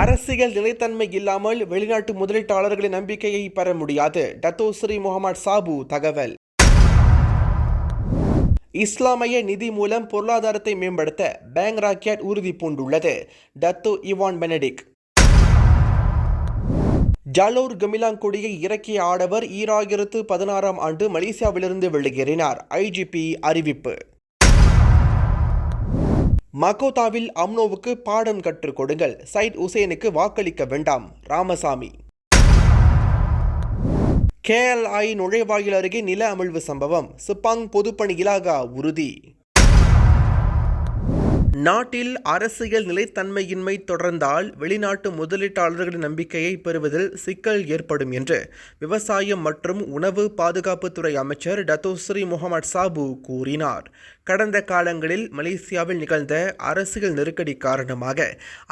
அரசியல் நிலைத்தன்மை இல்லாமல் வெளிநாட்டு முதலீட்டாளர்களின் நம்பிக்கையை பெற முடியாது. டத்தோஸ்ரீ முகமது சாபு தகவல். இஸ்லாமிய நிதி மூலம் பொருளாதாரத்தை மேம்படுத்த பேங்க் ராக்கெட் உறுதி பூண்டுள்ளது. Datuk Ivan Benedict. ஜலோர் கமிலாங்குடியை இறக்கிய ஆடவர் ஈராயிரத்து பதினாறாம் ஆண்டு மலேசியாவிலிருந்து வெளியேறினார். ஐஜிபி அறிவிப்பு. மக்கோதாவில் அம்னோவுக்கு பாடம் கற்றுக் கொடுங்கள். சயிட் உசேனுக்கு வாக்களிக்க வேண்டாம். ராமசாமி. கேஎல்ஐ நுழைவாயில் அருகே நில அமிழ்வு சம்பவம். சிப்பாங் பொதுப்பணி இலாகா உறுதி. நாட்டில் அரசியல் நிலைத்தன்மையின்மை தொடர்ந்தால் வெளிநாட்டு முதலீட்டாளர்களின் நம்பிக்கையை பெறுவதில் சிக்கல் ஏற்படும் என்று விவசாயம் மற்றும் உணவு பாதுகாப்புத்துறை அமைச்சர் டத்தோஸ்ரீ முகமது சாபு கூறினார். கடந்த காலங்களில் மலேசியாவில் நிகழ்ந்த அரசியல் நெருக்கடி காரணமாக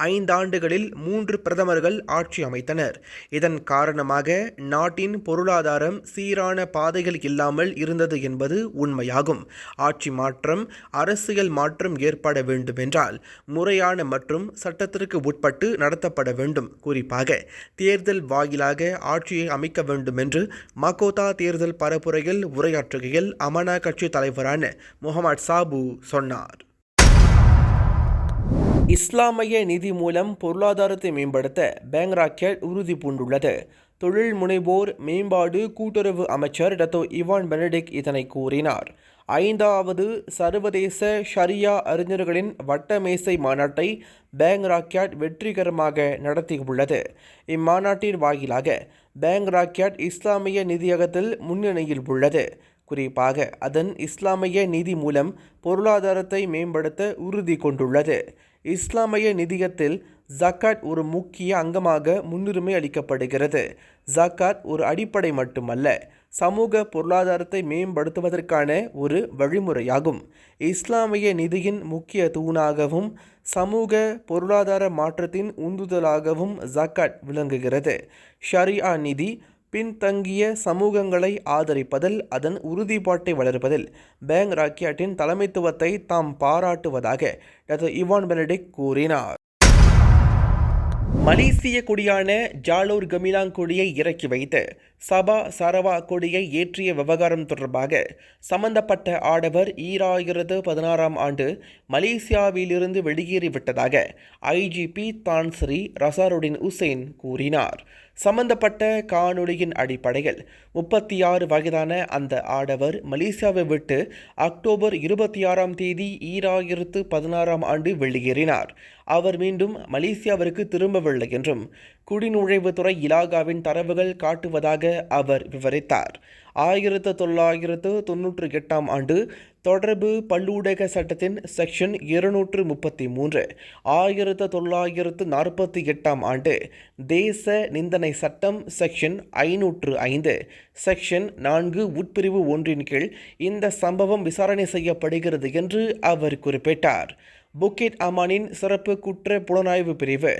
ஐந்தாண்டுகளில் மூன்று பிரதமர்கள் ஆட்சி அமைத்தனர். இதன் காரணமாக நாட்டின் பொருளாதாரம் சீரான பாதைகள் இல்லாமல் இருந்தது என்பது உண்மையாகும். ஆட்சி மாற்றம் அரசியல் மாற்றம் ஏற்பட வேண்டுமென்றால் முறையான மற்றும் சட்டத்திற்கு உட்பட்டு நடத்தப்பட வேண்டும். குறிப்பாக தேர்தல் வாயிலாக ஆட்சியை அமைக்க வேண்டும் என்று மக்கோதா தேர்தல் பரப்புரையில் உரையாற்றுகையில் அமனா கட்சி தலைவரான முகமது சாபு சொன்னார். இஸ்லாமிய நிதி மூலம் பொருளாதாரத்தை மேம்படுத்த பேங்க் ராக்கெட் உறுதி பூண்டுள்ளது. தொழில் முனைவோர் மேம்பாடு கூட்டுறவு அமைச்சர் டத்தோ இவான் பெனடிக் இதனை கூறினார். ஐந்தாவது சர்வதேச ஷரியா அறிஞர்களின் வட்டமேசை மாநாட்டை பேங்க் ராக்கெட் வெற்றிகரமாக நடத்தியுள்ளது. இம்மாநாட்டின் வாயிலாக பேங்க் ராக்கெட் இஸ்லாமிய நிதியகத்தில் முன்னணியில் உள்ளது. குறிப்பாக அதன் இஸ்லாமிய நிதி மூலம் பொருளாதாரத்தை மேம்படுத்த உறுதி கொண்டுள்ளது. இஸ்லாமிய நிதியத்தில் ஜக்காத் ஒரு முக்கிய அங்கமாக முன்னுரிமை அளிக்கப்படுகிறது. ஜக்காத் ஒரு அடிப்படை மட்டுமல்ல சமூக பொருளாதாரத்தை மேம்படுத்துவதற்கான ஒரு வழிமுறையாகும். இஸ்லாமிய நிதியின் முக்கிய தூணாகவும் சமூக பொருளாதார மாற்றத்தின் உந்துதலாகவும் ஜக்காட் விளங்குகிறது. ஷரியா நிதி பின்தங்கிய சமூகங்களை ஆதரிப்பதில் அதன் உறுதிப்பாட்டை வளர்ப்பதில் பேங் ராக்கியாட்டின் தலைமைத்துவத்தை தாம் பாராட்டுவதாக டாக்டர் இவான் பெனடிக் கூறினார். மலேசிய கொடியான ஜாலோர் கமிலாங் கொடியை இறக்கி வைத்து சபா சரவா கொடியை ஏற்றிய விவகாரம் தொடர்பாக சம்பந்தப்பட்ட ஆடவர் ஈராயிரத்து பதினாறாம் ஆண்டு மலேசியாவிலிருந்து வெளியேறிவிட்டதாக IGP Tan Sri Razarudin Husain கூறினார். சம்பந்தப்பட்ட காணொளியின் அடிப்படையில் முப்பத்தி ஆறு வயதான அந்த ஆடவர் மலேசியாவை விட்டு அக்டோபர் இருபத்தி ஆறாம் தேதி ஈராயிரத்து பதினாறாம் ஆண்டு வெளியேறினார். அவர் மீண்டும் மலேசியாவிற்கு திரும்பவில்லை என்றும் குடிநுழைவுத்துறை இலாகாவின் தரவுகள் காட்டுவதாக அவர் விவரித்தார். ஆயிரத்து தொள்ளாயிரத்து தொன்னூற்றி எட்டாம் ஆண்டு தொடர்பு பல்லூடக சட்டத்தின் செக்ஷன் இருநூற்று முப்பத்தி மூன்று ஆயிரத்து தொள்ளாயிரத்து நாற்பத்தி எட்டாம் ஆண்டு தேச நிந்தனை சட்டம் செக்ஷன் ஐநூற்று ஐந்து செக்ஷன் நான்கு உட்பிரிவு ஒன்றின் கீழ் இந்த சம்பவம் விசாரணை செய்யப்படுகிறது என்று அவர் குறிப்பிட்டார். புக்கிட் அமானின் சிறப்பு குற்ற புலனாய்வு பிரிவு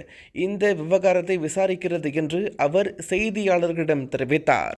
இந்த விவகாரத்தை விசாரிக்கிறது என்று அவர் செய்தியாளர்களிடம் தெரிவித்தார்.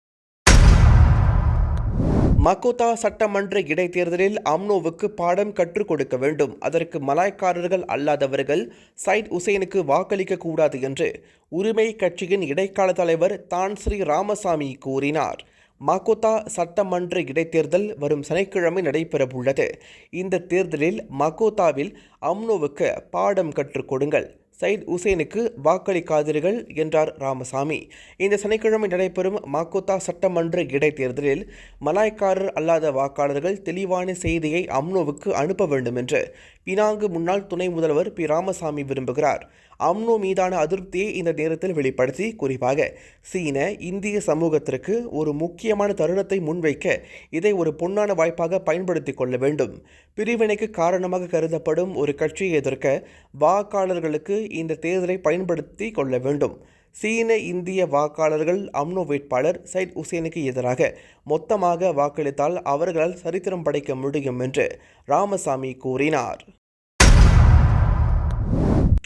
மக்கோத்தா சட்டமன்ற இடைத்தேர்தலில் அம்னோவுக்கு பாடம் கற்றுக் கொடுக்க வேண்டும். அதற்கு மலாய்க்காரர்கள் அல்லாதவர்கள் சைட் உசேனுக்கு வாக்களிக்க கூடாது என்று உரிமை கட்சியின் இடைக்கால தலைவர் தான் ஸ்ரீ ராமசாமி கூறினார். மக்கோத்தா சட்டமன்ற இடைத்தேர்தல் வரும் சனிக்கிழமை நடைபெறவுள்ளது. இந்த தேர்தலில் மகோதாவில் அம்னோவுக்கு பாடம் கற்றுக் கொடுங்கள். சயித் உசேனுக்கு வாக்களிக்காதீர்கள் என்றார் ராமசாமி. இந்த சனிக்கிழமை நடைபெறும் மாக்கோத்தா சட்டமன்ற இடைத்தேர்தலில் மலாய்க்காரர் அல்லாத வாக்காளர்கள் தெளிவான செய்தியை அம்னோவுக்கு அனுப்ப வேண்டும் என்று பினாங்கு முன்னாள் துணை முதல்வர் பி. ராமசாமி விரும்புகிறார். அம்னோ மீதான அதிருப்தியை இந்த நேரத்தில் வெளிப்படுத்தி குறிப்பாக சீன இந்திய சமூகத்திற்கு ஒரு முக்கியமான தருணத்தை முன்வைக்க இதை ஒரு பொன்னான வாய்ப்பாக பயன்படுத்திக் கொள்ள வேண்டும். பிரிவினைக்கு காரணமாக கருதப்படும் ஒரு கட்சியை எதிர்க்க வாக்காளர்களுக்கு இந்த தேர்தலை பயன்படுத்தி கொள்ள வேண்டும். சீன இந்திய வாக்காளர்கள் அம்னோ வேட்பாளர் சைட் உசேனுக்கு எதிராக மொத்தமாக வாக்களித்தால் அவர்களால் சரித்திரம் படைக்க முடியும் என்று ராமசாமி கூறினார்.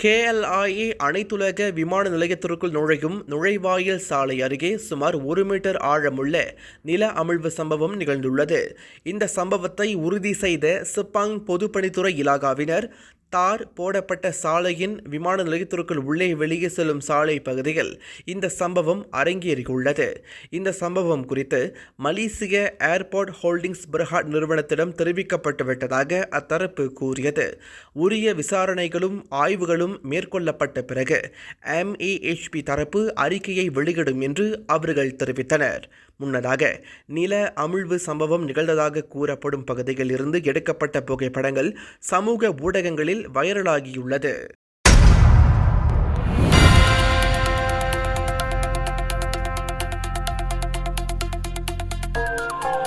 கேஎல்ஐஏ அனைத்துலக விமான நிலையத்திற்குள் நுழையும் நுழைவாயில் சாலை அருகே சுமார் ஒரு மீட்டர் ஆழமுள்ள நில அமிழ்வு சம்பவம் நிகழ்ந்துள்ளது. இந்த சம்பவத்தை உறுதி செய்த சிப்பாங் பொதுப்பணித்துறை இலாகாவினர் தார் போடப்பட்ட சாலையின் விமான நிலையத்திற்குள் உள்ளே வெளியே செல்லும் சாலை பகுதியில் இந்த சம்பவம் அரங்கேறியுள்ளது. இந்த சம்பவம் குறித்து மலேசிய ஏர்போர்ட் ஹோல்டிங்ஸ் பிரஹாட் நிறுவனத்திடம் தெரிவிக்கப்பட்டு விட்டதாக அத்தரப்பு கூறியது. உரிய விசாரணைகளும் ஆய்வுகளும் மேற்கொள்ளப்பட்ட பிறகு எம்ஏஹெச்பி தரப்பு அறிக்கையை வெளியிடும் என்று அவர்கள் தெரிவித்தனர். முன்னதாக நில அமிழ்வு சம்பவம் நிகழ்ந்ததாக கூறப்படும் பகுதியில் இருந்து எடுக்கப்பட்ட புகைப்படங்கள் சமூக ஊடகங்களில் வைரலாகியுள்ளது.